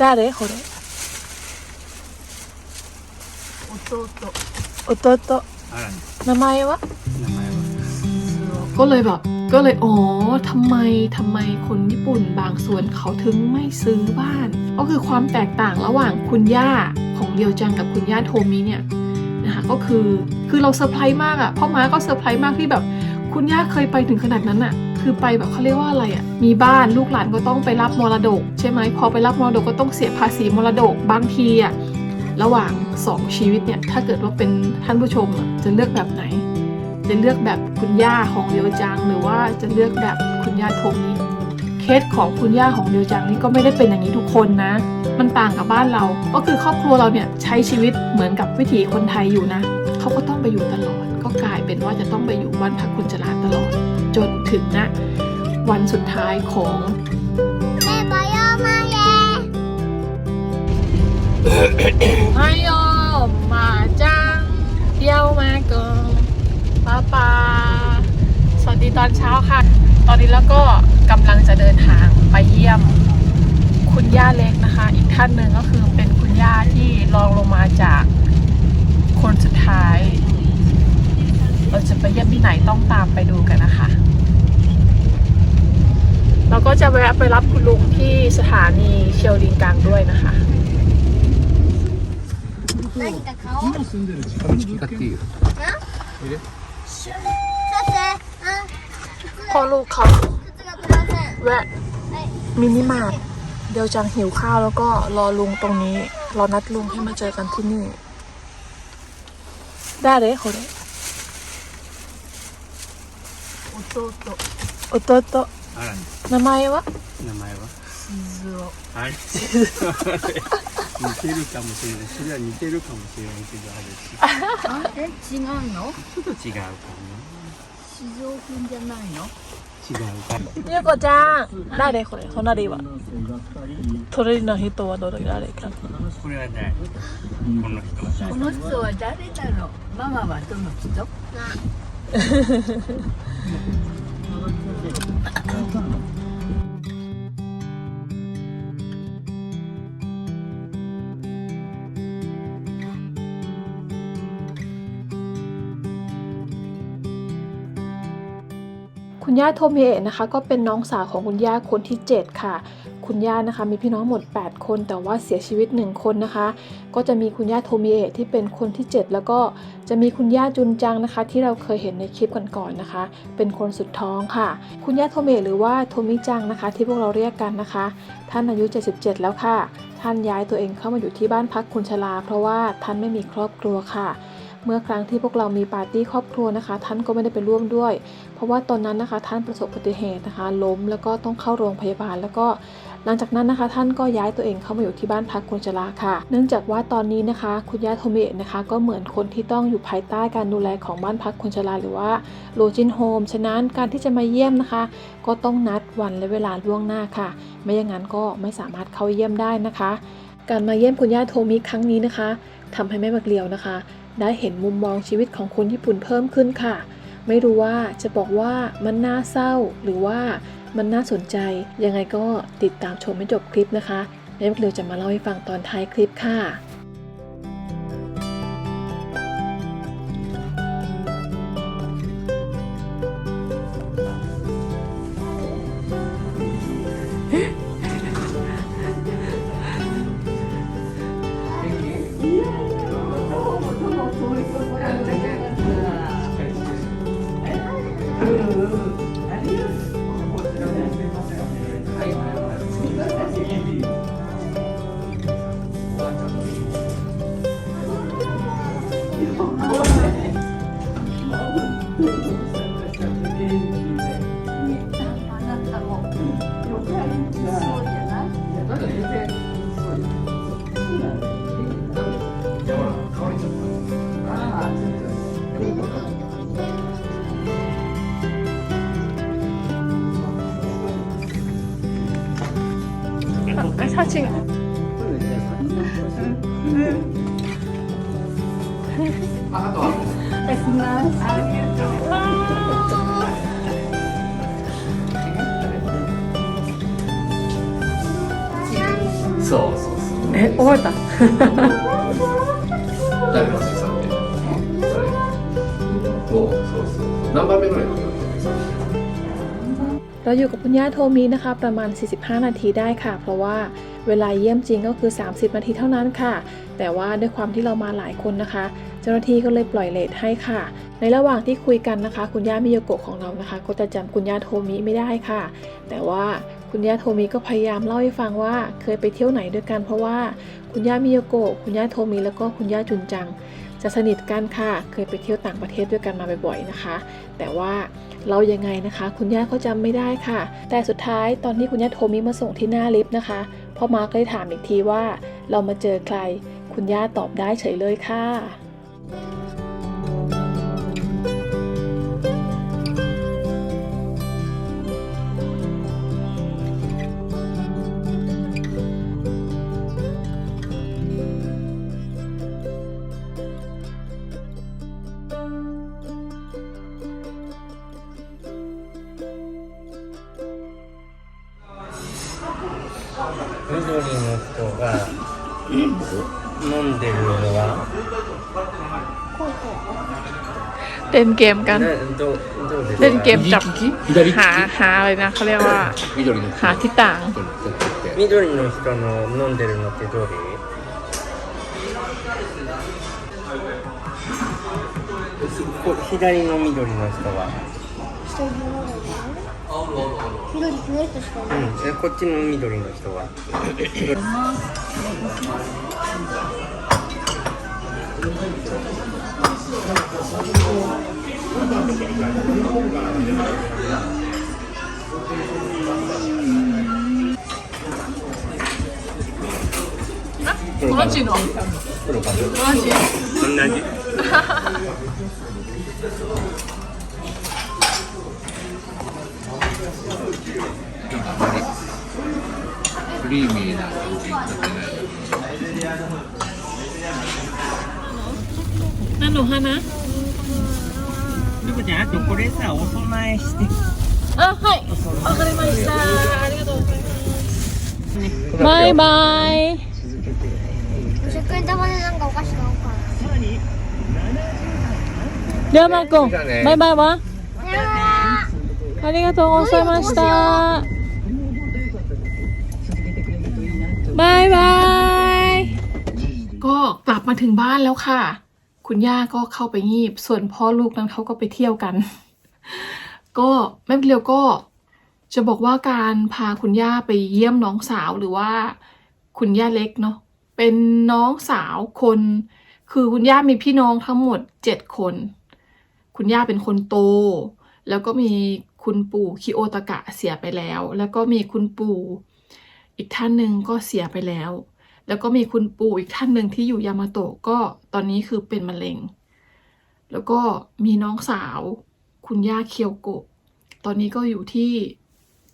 誰これ弟弟あら名前は名前は ก็เลยแบบ ก็เลยอ๋อทำไมทำไมคนญี่ปุ่นบางส่วนเขาถึงไม่ซื้อบ้าน ก็คือความแตกต่างระหว่างคุณย่าของเดียวจังกับคุณย่าโทมิเนี่ยนะคะก็คือคือเราเซอร์ไพรส์มากอะพ่อม้าก็เซอร์ไพรส์มากที่แบบ คุณย่าเคยไปถึงขนาดนั้นอะ คือไปแบบเขาเรียกว่าอะไรอะมีบ้านลูกหลานก็ต้องไปรับมรดก ใช่ไหมพอไปรับมรดกก็ต้องเสียภาษีมรดกบางทีอะระหว่างสองชีวิตเนี่ยถ้าเกิดว่าเป็นท่านผู้ชมอะจะเลือกแบบไหน จะเลือกแบบคุณย่าของเรียวจังหรือว่าจะเลือกแบบคุณย่าทมิเคสของคุณย่าของเรียวจังนี่ก็ไม่ได้เป็นอย่างนี้ทุกคนนะ มันต่างกับบ้านเรา ก็คือครอบครัวเราเนี่ยใช้ชีวิตเหมือนกับวิถีคนไทยอยู่นะ เขาก็ต้องไปอยู่ตลอด ก็กลายเป็นว่าจะต้องไปอยู่บ้านพักคนชราตลอด จนถึงนะวันสุดท้ายของแม่บอยอมาแย่ไฮโอมาจังเที่ยวมาเกิงป้าปาสวัสดีตอนเช้าค่ะ ตอนนี้แล้วก็กำลังจะเดินทางไปเยี่ยมคุณย่าเล็กนะคะ อีกท่านหนึ่งก็คือเป็นคุณย่าที่รองลงมาจากคนสุดท้าย เราจะไปเยี่ยมที่ไหนต้องตามไปดูกันนะคะ เราก็จะ แวะไปรับคุณลุงที่สถานีเชียวดินกลางด้วยนะคะพอลูกเขาแวะมินิมาร์ทเดี๋ยวจังหิวข้าวแล้วก็รอลุงตรงนี้ รอนัดลุงให้มาเจอกันที่นี่ ได้เลยคนโอโตโตโอโตโต 名前は？名前は？鈴をあれ似てるかもしれない。それは似てるかもしれないけどあれあえ違うの？ちょっと違うか静雄君じゃないの？な違うか。もゆうこちゃん誰？これ隣は。隣の人はどれ誰か。これはねこの人は誰？この人は誰だろう？ママはどの人？ย่าโทเมะนะคะ ก็เป็นน้องสาวของคุณย่าคนที่ 7 ค่ะ คุณย่านะคะมีพี่น้องหมด 8 คน แต่ว่าเสียชีวิต 1 คนนะคะ ก็จะมีคุณย่าโทเมะที่เป็นคนที่ 7 แล้วก็จะมีคุณย่าจุนจังนะคะ ที่เราเคยเห็นในคลิปก่อนๆนะคะ เป็นคนสุดท้องค่ะ คุณย่าโทเมะหรือว่าโทมิจังนะคะ ที่พวกเราเรียกกันนะคะ ท่านอายุ 77 แล้วค่ะ ท่านย้ายตัวเองเข้ามาอยู่ที่บ้านพักคนชราเพราะว่าท่านไม่มีครอบครัวค่ะ เมื่อครั้งที่พวกเรามีปาร์ตี้ครอบครัวนะคะ ท่านก็ไม่ได้ไปร่วมด้วย เพราะว่าตอนนั้นนะคะท่านประสบอุบัติเหตุนะคะ ล้มแล้วก็ต้องเข้าโรงพยาบาลแล้วก็หลังจากนั้นนะคะ ท่านก็ย้ายตัวเองเข้ามาอยู่ที่บ้านพักคนชราค่ะ เนื่องจากว่าตอนนี้นะคะ คุณย่าโทเมะนะคะ ก็เหมือนคนที่ต้องอยู่ภายใต้การดูแลของบ้านพักคนชราหรือว่าโลจินโฮมฉะนั้นการที่จะมาเยี่ยมนะคะ ก็ต้องนัดวันและเวลาล่วงหน้าค่ะ ไม่อย่างนั้นก็ไม่สามารถเข้าเยี่ยมได้นะคะ การมาเยี่ยมคุณย่าโทมิครั้งนี้นะคะทำให้แม่บักเลียวนะคะ ได้เห็นมุมมองชีวิตของคนญี่ปุ่นเพิ่มขึ้นค่ะ ไม่รู้ว่าจะบอกว่ามันน่าเศร้าหรือว่ามันน่าสนใจ ยังไงก็ติดตามชมให้จบคลิปนะคะแม่บักเลียวจะมาเล่าให้ฟังตอนท้ายคลิปค่ะ そうそうそうえ覚えた誰の生産って誰もうそうそう何番目ぐらいの生産 เราอยู่กับคุณย่าโทมินะคะ ประมาณ 45 นาทีได้ค่ะ เพราะว่าเวลาเยี่ยมจริงก็คือ 30 นาทีเท่านั้นค่ะ แต่ว่าด้วยความที่เรามาหลายคนนะคะ เจ้าหน้าที่ก็เลยปล่อยเลทให้ค่ะ ในระหว่างที่คุยกันนะคะ คุณย่ามิโยโกะของเรานะคะ ก็จะจำคุณย่าโทมิไม่ได้ค่ะ แต่ว่า คุณย่าโทมิก็พยายามเล่าให้ฟังว่าเคยไปเที่ยวไหนด้วยกันเพราะว่าคุณย่ามิโยโกะคุณย่าโทมิแล้วก็คุณย่าจุนจัง จะสนิทกันค่ะ เคยไปเที่ยวต่างประเทศด้วยกันมาบ่อยๆนะคะ แต่ว่าเรายังไงนะคะ คุณย่าก็จำไม่ได้ค่ะ แต่สุดท้ายตอนที่คุณย่าโทมิมาส่งที่หน้าลิฟต์นะคะพ่อมาร์กเลยถามอีกทีว่า เรามาเจอใคร คุณย่าตอบได้เฉยเลยค่ะ เล่นเกมกัน などどうですか เล่นเกมจับ 左利き หาหาอะไรนะเขาเรียกว่า 緑の人 หาที่ต่าง 緑の人の飲んでるのってどれこ左の緑の人は緑この人しかいないうんえこっちの緑の人は マジのマジ同じクリーミーな感じになってないนั่นหนูฮะนะ ルコちゃんあとこれさお供えして อ่ะはいわかりましたありがとうございますバイバイ100円玉でなんかお菓子買おうかではマー君じゃあねバイバイはなさよならありがとうございましたบายบายก็กลับมาถึงบ้านแล้วค่ะ คุณย่าก็เข้าไปงีบ ส่วนพ่อลูกนั้นเขาก็ไปเที่ยวกัน ก็แม่เลียวก็จะบอกว่าการพาคุณย่าไปเยี่ยมน้องสาวหรือว่าคุณย่าเล็กเนาะเป็นน้องสาวคน คือคุณย่ามีพี่น้องทั้งหมดเจ็ดคน คุณย่าเป็นคนโต แล้วก็มีคุณปู่คิโอตากะเสียไปแล้ว แล้วก็มีคุณปู่อีกท่านหนึ่งก็เสียไปแล้ว แล้วก็มีคุณปู่อีกท่านหนึ่งที่อยู่ยามาโตะก็ตอนนี้คือเป็นมะเร็ง แล้วก็มีน้องสาว คุณย่าเคียวโกะ ตอนนี้ก็อยู่ที่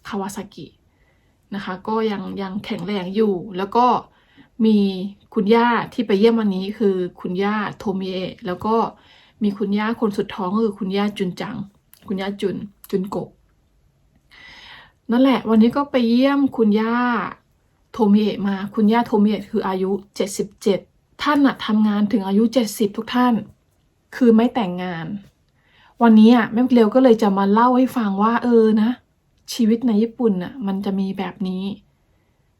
คาวาซากินะคะ ก็ยังยังแข็งแรงอยู่ แล้วก็มีคุณย่าที่ไปเยี่ยมวันนี้คือคุณย่าโทมิเอะแล้วก็มีคุณย่าคนสุดท้องก็คือคุณย่าจุนจัง คุณย่าจุนจุนโกะนั่นแหละ วันนี้ก็ไปเยี่ยมคุณย่า โทมิเอะมา คุณย่าโทมิเอะคืออายุ 77 ท่านอะทำงานถึงอายุ 70 ทุกท่าน คือไม่แต่งงาน วันนี้อะแม่เลียวก็เลยจะมาเล่าให้ฟังว่า เออนะ ชีวิตในญี่ปุ่นอะมันจะมีแบบนี้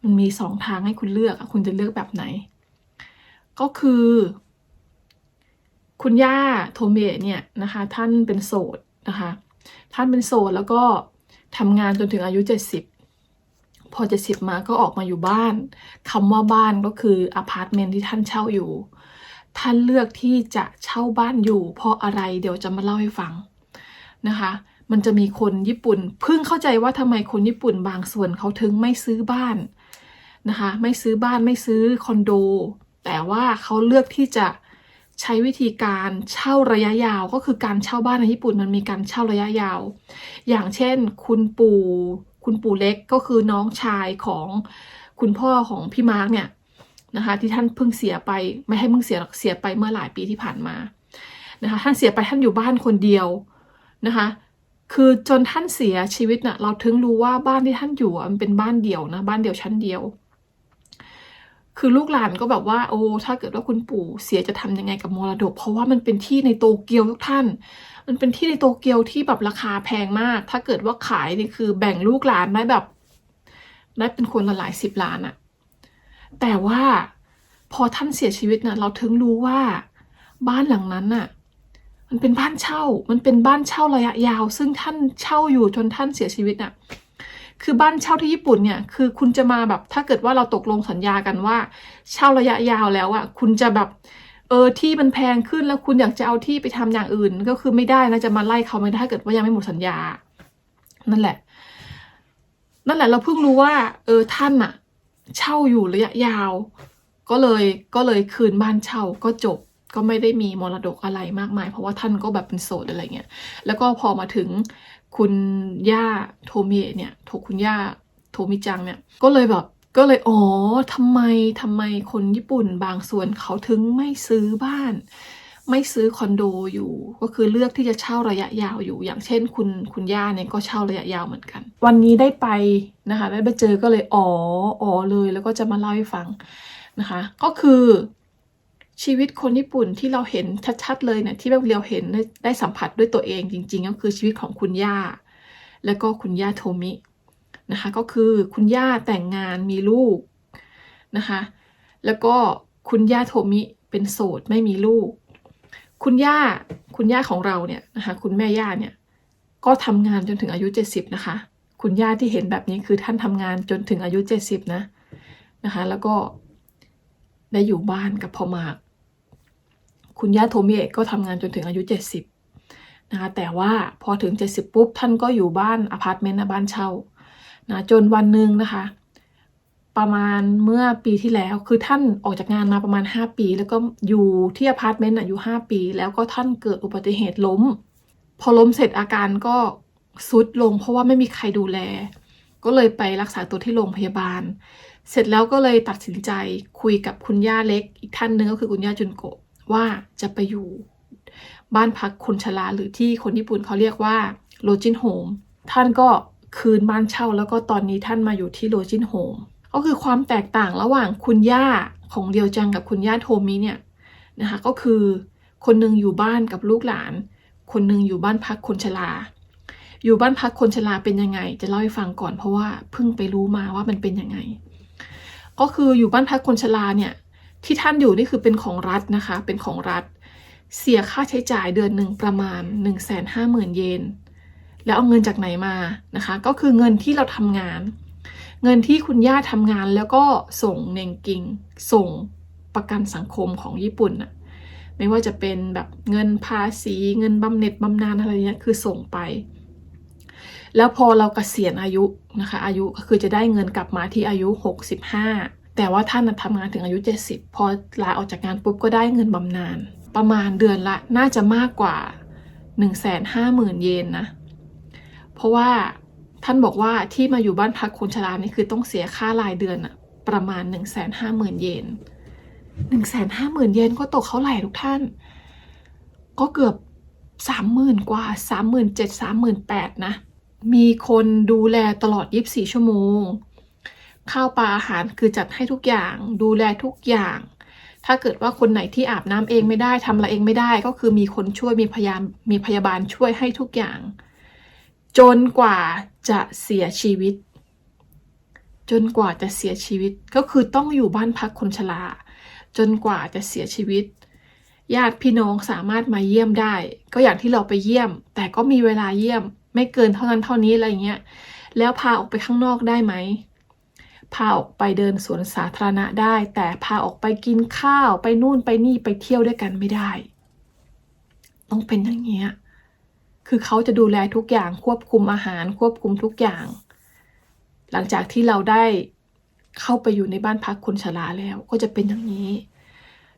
มันมีสองทางให้คุณเลือกอคุณจะเลือกแบบไหน ก็คือ คุณย่าโทเมะเนี่ยนะคะ ท่านเป็นโสดนะคะ ท่านเป็นโสดแล้วก็ทำงานจนถึงอายุเจ็ดสิบ พอเจ็ดสิบมาก็ออกมาอยู่บ้านคำว่าบ้านก็คืออพาร์ตเมนต์ที่ท่านเช่าอยู่ ท่านเลือกที่จะเช่าบ้านอยู่ เพราะอะไรเดี๋ยวจะมาเล่าให้ฟังนะคะ มันจะมีคนญี่ปุ่นเพิ่งเข้าใจว่าทำไมคนญี่ปุ่นบางส่วนเขาถึงไม่ซื้อบ้านนะคะ ไม่ซื้อบ้านไม่ซื้อคอนโด แต่ว่าเขาเลือกที่จะใช้วิธีการเช่าระยะยาวก็คือการเช่าบ้านในญี่ปุ่นมันมีการเช่าระยะยาว อย่างเช่น คุณปู่ คุณปู่เล็กก็คือน้องชายของคุณพ่อของพี่มาร์กเนี่ยนะคะ ที่ท่านเพิ่งเสียไปไม่ให้เพิ่งเสียหรอกเสียไปเมื่อหลายปีที่ผ่านมานะคะ ท่านเสียไปท่านอยู่บ้านคนเดียวนะคะ คือจนท่านเสียชีวิตน่ะเราถึงรู้ว่าบ้านที่ท่านอยู่มันเป็นบ้านเดี่ยวนะบ้านเดี่ยวชั้นเดียว คือลูกหลานก็แบบว่าโอ้ถ้าเกิดว่าคุณปู่เสียจะทำยังไงกับมรดก เพราะว่ามันเป็นที่ในโตเกียวทุกท่าน มันเป็นที่ในโตเกียวที่แบบราคาแพงมาก ถ้าเกิดว่าขายนี่คือแบ่งลูกหลานได้แบบได้เป็นคนละหลายสิบล้านอะแต่ว่าพอท่านเสียชีวิตนะเราถึงรู้ว่าบ้านหลังนั้นน่ะ มันเป็นบ้านเช่า มันเป็นบ้านเช่าระยะยาว ซึ่งท่านเช่าอยู่จนท่านเสียชีวิตน่ะ คือบ้านเช่าที่ญี่ปุ่นเนี่ย คือคุณจะมาแบบ ถ้าเกิดว่าเราตกลงสัญญากันว่า เช่าระยะยาวแล้วอะคุณจะแบบเออที่มันแพงขึ้นแล้วคุณอยากจะเอาที่ไปทำอย่างอื่น ก็คือไม่ได้นะจะมาไล่เขาไม่ได้ถ้าเกิดว่ายังไม่หมดสัญญา นั่นแหละ นั่นแหละเราเพิ่งรู้ว่า เออท่านอะเช่าอยู่ระยะยาว ก็เลยก็เลยคืนบ้านเช่าก็จบก็ไม่ได้มีมรดกอะไรมากมาย เพราะว่าท่านก็แบบเป็นโสดอะไรเงี้ยแล้วก็พอมาถึง คุณย่าโทมิเนี่ยโทคุณย่าโทมิจังเนี่ยก็เลยแบบก็เลยอ๋อทำไมทำไมคนญี่ปุ่นบางส่วนเขาถึงไม่ซื้อบ้าน ไม่ซื้อคอนโดอยู่ ก็คือเลือกที่จะเช่าระยะยาวอยู่ อย่างเช่น คุณคุณย่าเนี่ยก็เช่าระยะยาวเหมือนกัน วันนี้ได้ไปนะคะได้ไปเจอก็เลยอ๋ออ๋อเลยแล้วก็จะมาเล่าให้ฟังนะคะ ก็คือ ชีวิตคนญี่ปุ่นที่เราเห็นชัดๆเลยเนี่ยที่แบบเราเห็นได้ได้สัมผัสด้วยตัวเองจริง ๆ ก็คือชีวิตของคุณย่า แล้วก็คุณย่าโทมินะคะก็คือคุณย่าแต่งงานมีลูกนะคะแล้วก็คุณย่าโทมิเป็นโสดไม่มีลูก คุณย่าคุณย่าของเราเนี่ยนะคะคุณแม่ย่าเนี่ยก็ทำงานจนถึงอายุ 70 นะคะ คุณย่าที่เห็นแบบนี้คือท่านทำงานจนถึงอายุ 70 นะนะคะแล้วก็ ได้อยู่บ้านกับพ่อมาก คุณย่าโทมิเอะก็ทำงานจนถึงอายุ 70 นะคะ แต่ว่าพอถึง 70 ปุ๊บ ท่านก็อยู่บ้านอพาร์ตเมนต์นะบ้านเช่านะจนวันหนึ่งนะคะ ประมาณเมื่อปีที่แล้ว คือท่านออกจากงานมาประมาณ 5 ปี แล้วก็อยู่ที่อพาร์ตเมนต์อะอยู่ 5 ปี แล้วก็ท่านเกิดอุบัติเหตุล้ม พอล้มเสร็จอาการก็ซุดลง เพราะว่าไม่มีใครดูแล ก็เลยไปรักษาตัวที่โรงพยาบาล เสร็จแล้วก็เลยตัดสินใจคุยกับคุณย่าเล็ก อีกท่านหนึ่งก็คือคุณย่าจุนโกะว่าจะไปอยู่บ้านพักคนชราหรือที่คนญี่ปุ่นเขาเรียกว่าโรจินโฮมท่านก็คืนบ้านเช่า แล้วก็ตอนนี้ท่านมาอยู่ที่โรจินโฮมก็คือความแตกต่างระหว่างคุณย่าของเดียวจังกับคุณย่าโทมิเนี่ยนะคะก็คือคนหนึ่งอยู่บ้านกับลูกหลาน คนหนึ่งอยู่บ้านพักคนชราอยู่บ้านพักคนชราเป็นยังไง จะเล่าให้ฟังก่อนเพราะว่าเพิ่งไปรู้มาว่ามันเป็นยังไง ก็คืออยู่บ้านพักคนชราเนี่ยที่ท่านอยู่นี่คือเป็นของรัฐนะคะ เป็นของรัฐ เสียค่าใช้จ่ายเดือนหนึ่งประมาณ 1 5 0 0 0 0 เยน แล้วเอาเงินจากไหนมานะคะ ก็คือเงินที่เราทำงาน เงินที่คุณย่าทำงานแล้วก็ส่งเนงกิง ส่งประกันสังคมของญี่ปุ่นน่ะไม่ว่าจะเป็นแบบเงินภาษี เงินบำเหน็จบำนาญอะไรเนี้ยคือส่งไป แล้วพอเรากเกษียณอายุนะคะ อายุก็คือจะได้เงินกลับมาที่อายุ 65 แต่ว่าท่านทำงานถึงอายุ 70 พอลาออกจากงานปุ๊บก็ได้เงินบำนาญประมาณเดือนละน่าจะมากกว่า 150,000 เยนนะ เพราะว่าท่านบอกว่าที่มาอยู่บ้านพักคนชรานี่คือต้องเสียค่ารายเดือนอะประมาณ 150,000 เยน 150,000 เยนก็ตกเขาไหร่ทุกท่าน ก็เกือบ 30,000 กว่า 37,000 38,000นะ มีคนดูแลตลอด 24 ชั่วโมง ข้าวปลาอาหารคือจัดให้ทุกอย่าง ดูแลทุกอย่าง ถ้าเกิดว่าคนไหนที่อาบน้ำเองไม่ได้ทำอะไรเองไม่ได้ ก็คือมีคนช่วยมีพยามมีพยาบาลช่วยให้ทุกอย่าง จนกว่าจะเสียชีวิต จนกว่าจะเสียชีวิตก็คือต้องอยู่บ้านพักคนชราจนกว่าจะเสียชีวิต ญาติพี่น้องสามารถมาเยี่ยมได้ ก็อย่างที่เราไปเยี่ยม แต่ก็มีเวลาเยี่ยม ไม่เกินเท่านั้นเท่านี้อะไรเงี้ย แล้วพาออกไปข้างนอกได้ไหม พาออกไปเดินสวนสาธารณะได้ แต่พาออกไปกินข้าวไปนู่นไปนี่ไปเที่ยวด้วยกันไม่ได้ ต้องเป็นอย่างเงี้ย คือเขาจะดูแลทุกอย่างควบคุมอาหารควบคุมทุกอย่าง หลังจากที่เราได้เข้าไปอยู่ในบ้านพักคนชราแล้วก็จะเป็นอย่างนี้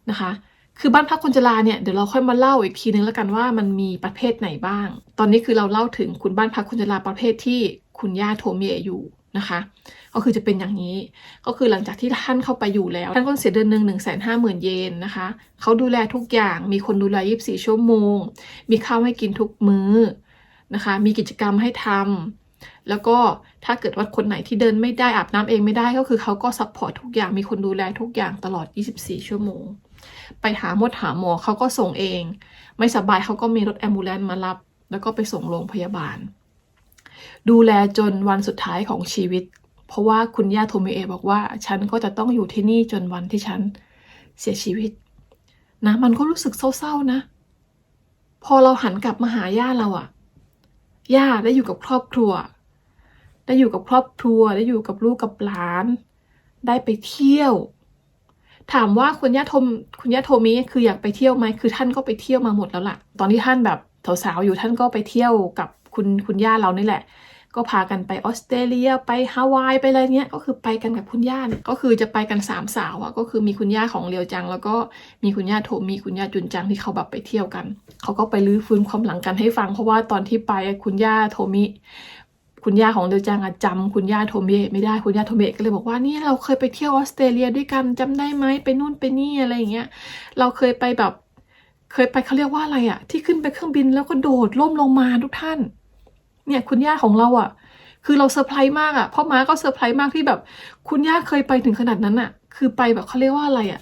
นะคะ คือบ้านพักคนชราเนี่ยเดี๋ยวเราค่อยมาเล่าอีกทีนึงแล้วกันว่ามันมีประเภทไหนบ้าง ตอนนี้คือเราเล่าถึงคุณบ้านพักคนชราประเภทที่คุณย่าโทเมียอยู่นะคะ ก็คือจะเป็นอย่างนี้ ก็คือหลังจากที่ท่านเข้าไปอยู่แล้ว ท่านก็เสียเดือนหนึ่งหนึ่งแสนห้าหมื่นเยนนะคะ เขาดูแลทุกอย่าง มีคนดูแล24ชั่วโมง มีข้าวให้กินทุกมื้อนะคะ มีกิจกรรมให้ทแล้วก็ถ้าเกิดว่าคนไหนที่เดินไม่ได้อาบน้ำเองไม่ได้ ก็คือเขาก็ซัพพอร์ตทุกอย่าง มีคนดูแลทุกอย่างตลอด 24 ชั่วโมง ไปหาหมดหาหมอเขาก็ส่งเอง ไม่สบายเขาก็มีรถแอมบูเลนมารับ แล้วก็ไปส่งโรงพยาบาล ดูแลจนวันสุดท้ายของชีวิต เพราะว่าคุณย่าโทเมเอบอกว่า ฉันก็จะต้องอยู่ที่นี่จนวันที่ฉันเสียชีวิต นะมันก็รู้สึกเศร้าๆนะ พอเราหันกลับมาหาย่าเราอะย่าได้อยู่กับครอบครัว ได้อยู่กับครอบครัว ได้อยู่กับลูกกับหลาน ได้ไปเที่ยว ถามว่าคุณย่าโทมคุณย่าโทมิคืออยากไปเที่ยวไหมคือท่านก็ไปเที่ยวมาหมดแล้วล่ะ ตอนที่ท่านแบบสาวๆอยู่ท่านก็ไปเที่ยวกับคุณคุณย่าเรานี่แหละ ก็พากันไปออสเตรเลียไปฮาวายไปอะไรเงี้ยก็คือไปกันกับคุณย่าก็คือจะไปกันสามสาวอะก็คือมีคุณย่าของเลียวจัง แล้วก็มีคุณย่าโทมีคุณย่าจุนจังที่เขาแบบไปเที่ยวกัน เขาก็ไปลื้อฟื้นความหลังกันให้ฟังเพราะว่าตอนที่ไปคุณย่าโทมิ คุณย่าของเลียวจังอะจำคุณย่าโทเมะไม่ได้คุณย่าโทเมะก็เลยบอกว่านี่เราเคยไปเที่ยวออสเตรเลียด้วยกันจำได้ไหมไปนู่นไปนี่อะไรอย่างเงี้ยเราเคยไปแบบ เคยไปเขาเรียกว่าอะไรอะที่ขึ้นไปเครื่องบินแล้วก็โดดล่มลงมาทุกท่าน เนี่ยคุณย่าของเราอะคือเราเซอร์ไพรส์มากอะพ่อม้าก็เซอร์ไพรส์มากที่แบบ คุณย่าเคยไปถึงขนาดนั้นอะคือไปแบบเขาเรียกว่าอะไรอะ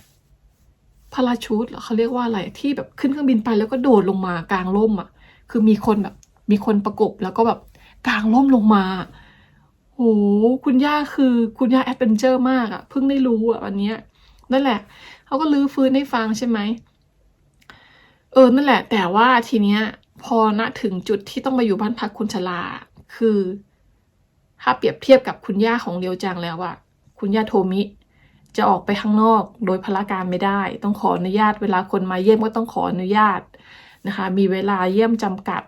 พาราชูตเหรอเขาเรียกว่าอะไรที่แบบขึ้นเครื่องบินไปแล้วก็โดดลงมากลางร่มอะคือมีคนแบบมีคนประกบแล้วก็แบบ กลางร่มลงมา โห คุณย่าคือคุณย่าแอดเวนเจอร์มากอะเพิ่งได้รู้อะวันนี้นั่นแหละเขาก็ลื้อฟื้นให้ฟังใช่ไหมเออนั่นแหละ แต่ว่าทีเนี้ย พอณถึงจุดที่ต้องมาอยู่บ้านพักคนชราคือ ถ้าเปรียบเทียบกับคุณย่าของเลียวจังแล้วอะคุณย่าโทมิ จะออกไปข้างนอกโดยพละการไม่ได้ ต้องขออนุญาตเวลาคนมาเยี่ยมก็ต้องขออนุญาตนะคะ มีเวลาเยี่ยมจำกัด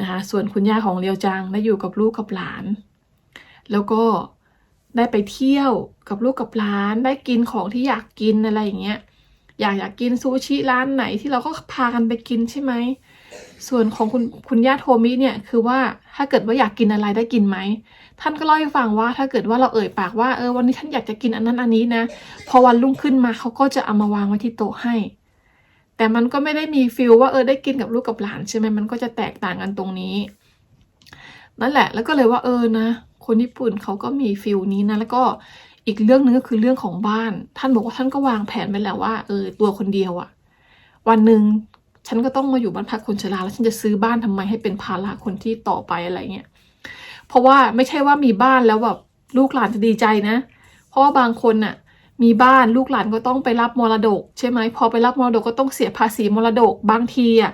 นะคะส่วนคุณย่าของเลียวจังได้อยู่กับลูกกับหลาน แล้วก็ได้ไปเที่ยวกับลูกกับหลานได้กินของที่อยากกินอะไรอย่างเงี้ยอยากอยากกินซูชิร้านไหนที่เราก็พากันไปกินใช่ไหมส่วนของคุณคุณย่าโทมิเนี่ยคือว่าถ้าเกิดว่าอยากกินอะไรได้กินไหมท่านก็เล่าให้ฟังว่าถ้าเกิดว่าเราเอ่ยปากว่าเออวันนี้ท่านอยากจะกินอันนั้นอันนี้นะ พอวันรุ่งขึ้นมาเขาก็จะเอามาวางไว้ที่โต๊ะให้ แต่มันก็ไม่ได้มีฟิลว่าเออได้กินกับลูกกับหลานใช่ไหมมันก็จะแตกต่างกันตรงนี้ นั่นแหละ แล้วก็เลยว่าเออนะ คนญี่ปุ่นเขาก็มีฟิลนี้นะ แล้วก็อีกเรื่องหนึงก็คือเรื่องของบ้าน ท่านบอกว่าท่านก็วางแผนไปแล้วว่าเออตัวคนเดียวอะวันหนึ่งฉันก็ต้องมาอยู่บ้านพักคนชราแล้วฉันจะซื้อบ้านทำไมให้เป็นภาระคนที่ต่อไปอะไรเงี้ย เพราะว่าไม่ใช่ว่ามีบ้านแล้วแบบลูกหลานจะดีใจนะ เพราะว่าบางคนน่ะ มีบ้านลูกหลานก็ต้องไปรับมรดก ใช่ไหมพอไปรับมรดกก็ต้องเสียภาษีมรดกบางทีอะ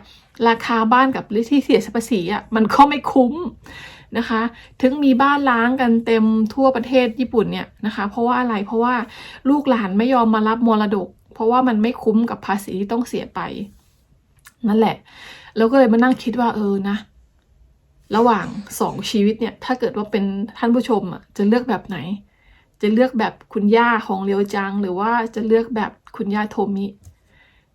ราคาบ้านกับที่เสียภาษีอะมันก็ไม่คุ้มนะคะ ถึงมีบ้านล้างกันเต็มทั่วประเทศญี่ปุ่นเนี่ยนะคะ เพราะว่าอะไรเพราะว่าลูกหลานไม่ยอมมารับมรดก เพราะว่ามันไม่คุ้มกับภาษีที่ต้องเสียไป นั่นแหละ แล้วก็เลยมานั่งคิดว่าเออนะ ระหว่างสองชีวิตเนี่ย ถ้าเกิดว่าเป็นท่านผู้ชมอะจะเลือกแบบไหน จะเลือกแบบคุณย่าของเลียวจัง หรือว่าจะเลือกแบบคุณย่าโทมิ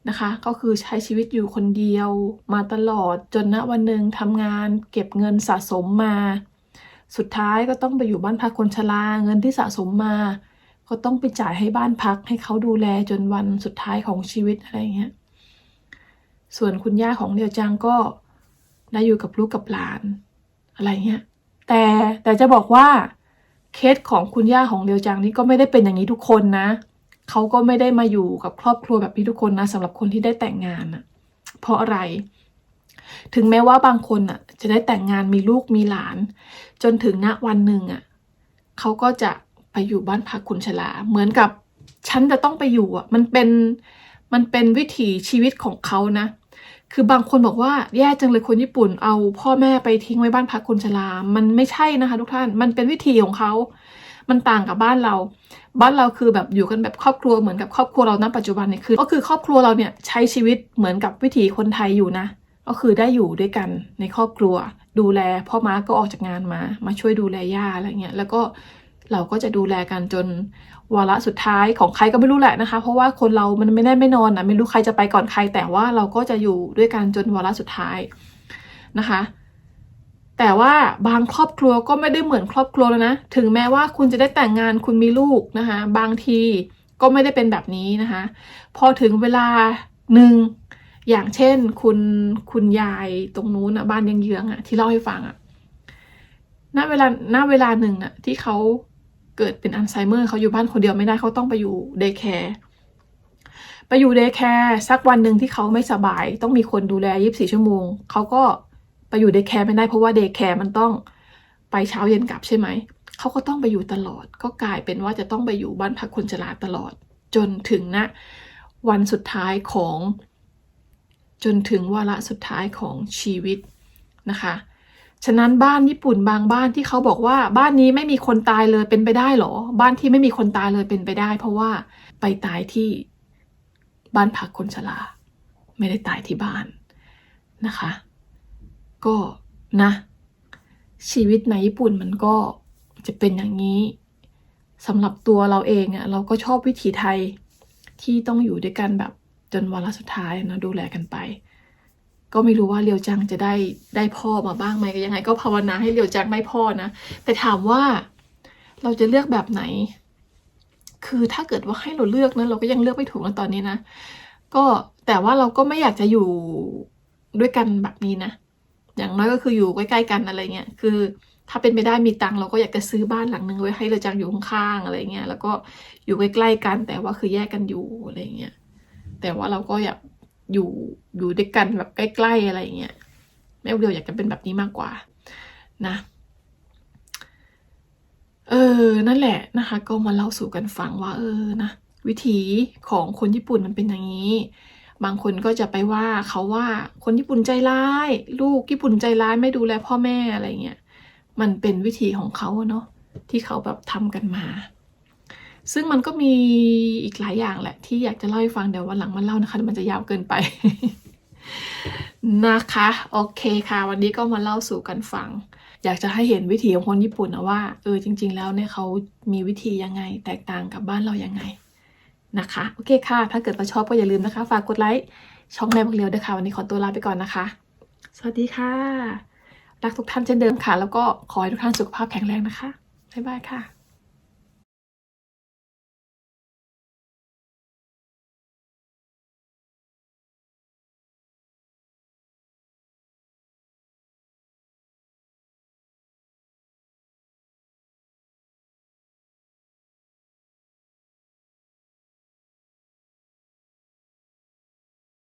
นะคะ ก็คือใช้ชีวิตอยู่คนเดียวมาตลอดจนณวันหนึ่งทำงานเก็บเงินสะสมมา สุดท้ายก็ต้องไปอยู่บ้านพักคนชราเงินที่สะสมมา ก็ต้องไปจ่ายให้บ้านพักให้เขาดูแลจนวันสุดท้ายของชีวิตอะไรเงี้ยส่วนคุณย่าของเลียวจังก็ได้อยู่กับลูกกับหลานอะไรเงี้ยแต่แต่จะบอกว่า เคสของคุณย่าของเลียวจังนี่ก็ไม่ได้เป็นอย่างนี้ทุกคนนะเขาก็ไม่ได้มาอยู่กับครอบครัวแบบนี้ทุกคนนะสำหรับคนที่ได้แต่งงานนะเพราะอะไร ถึงแม้ว่าบางคนอะจะได้แต่งงานมีลูกมีหลาน จนถึงณวันหนึ่งอะเขาก็จะไปอยู่บ้านพักคนชราเหมือนกับฉันจะต้องไปอยู่อะมันเป็นมันเป็นวิถีชีวิตของเขานะ คือบางคนบอกว่าแย่จังเลยคนญี่ปุ่นเอาพ่อแม่ไปทิ้งไว้บ้านพักคนชรา มันไม่ใช่นะคะ ทุกท่าน มันเป็นวิถีของเขา มันต่างกับบ้านเรา บ้านเราคือแบบอยู่กันแบบครอบครัวเหมือนกับครอบครัวเราณปัจจุบันเนี่ยคือ ก็คือครอบครัวเราเนี่ยใช้ชีวิตเหมือนกับวิถีคนไทยอยู่นะ ก็คือได้อยู่ด้วยกันในครอบครัว ดูแลพ่อม้าก็ออกจากงานมา มาช่วยดูแลย่าอะไรเงี้ย แล้วก็ เราก็จะดูแลกันจนวาระสุดท้ายของใครก็ไม่รู้แหละนะคะ เพราะว่าคนเรามันไม่ได้ไม่นอนนะไม่รู้ใครจะไปก่อนใคร แต่ว่าเราก็จะอยู่ด้วยกันจนวาระสุดท้ายนะคะ แต่ว่าบางครอบครัวก็ไม่ได้เหมือนครอบครัวแล้วนะ ถึงแม้ว่าคุณจะได้แต่งงานคุณมีลูกนะคะ บางทีก็ไม่ได้เป็นแบบนี้นะคะ พอถึงเวลาหนึ่งอย่างเช่นคุณคุณยายตรงนู้นอะบ้านยังเยื้องๆอะที่เล่าให้ฟังอะณเวลาณเวลาหนึ่งน่ะที่เขา เกิดเป็นอัลไซเมอร์เขาอยู่บ้านคนเดียวไม่ได้เขาต้องไปอยู่เดย์แคร์ไปอยู่เดย์แคร์สักวันหนึ่งที่เขาไม่สบาย ต้องมีคนดูแล24ชั่วโมง เขาก็ไปอยู่เดย์แคร์ไม่ได้เพราะว่าเดย์แคร์มันต้องไปเช้าเย็นกลับใช่ไหม เขาก็ต้องไปอยู่ตลอด ก็กลายเป็นว่าจะต้องไปอยู่บ้านพักคนชราตลอด จนถึงณวันสุดท้ายของ จนถึงวาระสุดท้ายของชีวิตนะคะ ฉะนั้นบ้านญี่ปุ่นบางบ้านที่เขาบอกว่าบ้านนี้ไม่มีคนตายเลยเป็นไปได้เหรอ บ้านที่ไม่มีคนตายเลยเป็นไปได้ เพราะว่าไปตายที่บ้านพักคนชราไม่ได้ตายที่บ้านนะคะ ก็นะ ชีวิตในญี่ปุ่นมันก็จะเป็นอย่างนี้สำหรับตัวเราเองอะ่ะเราก็ชอบวิถีไทยที่ต้องอยู่ด้วยกันแบบจนวาระสุดท้ายนะดูแลกันไป ก็ไม่รู้ว่าเลียวจังจะได้ได้พ่อมาบ้างไหมก็ยังไง ก็ภาวนาให้เลียวจังได้พ่อนะ แต่ถามว่าเราจะเลือกแบบไหน คือถ้าเกิดว่าให้เราเลือกนะเราก็ยังเลือกไม่ถูกนะตอนนี้นะ ก็แต่ว่าเราก็ไม่อยากจะอยู่ด้วยกันแบบนี้นะ อย่างน้อยก็คืออยู่ใกล้ๆกันอะไรเงี้ย คือ ถ้าเป็นไปได้มีตังค์เราก็อยากจะซื้อบ้านหลังหนึ่งไว้ให้เราจังอยู่ข้างๆอะไรเงี้ย แล้วก็อยู่ใกล้ๆกันแต่ว่าคือแยกกันอยู่อะไรเงี้ย แต่ว่าเราก็อยาก อยู่อยู่ด้วยกันแบบใกล้ๆอะไรเงี้ยแม่เดียวอยากจะเป็นแบบนี้มากกว่านะเออ นั่นแหละนะคะ ก็มาเล่าสู่กันฟังว่า เออนะวิถีของคนญี่ปุ่นมันเป็นอย่างนี้ บางคนก็จะไปว่าเขาว่าคนญี่ปุ่นใจร้าย ลูกญี่ปุ่นใจร้ายไม่ดูแลพ่อแม่อะไรเงี้ยมันเป็นวิธีของเขาเนาะที่เขาแบบทำกันมา ซึ่งมันก็มีอีกหลายอย่างแหละที่อยากจะเล่าให้ฟังเดี๋ยววันหลังมาเล่านะคะมันจะยาวเกินไป นะคะ โอเคค่ะ วันนี้ก็มาเล่าสู่กันฟัง อยากจะให้เห็นวิถีของคนญี่ปุ่นนะว่าเออจริง ๆ แล้วเนี่ยเขามีวิธียังไง แตกต่างกับบ้านเรายังไงนะคะ โอเคค่ะ ถ้าเกิดว่าชอบก็อย่าลืมนะคะ ฝากกดไลค์ช่องแม่บักเลียวด้วยค่ะ วันนี้ขอตัวลาไปก่อนนะคะ สวัสดีค่ะ รักทุกท่านเช่นเดิมค่ะ แล้วก็ขอให้ทุกท่านสุขภาพแข็งแรงนะคะ บ๊ายบายค่ะ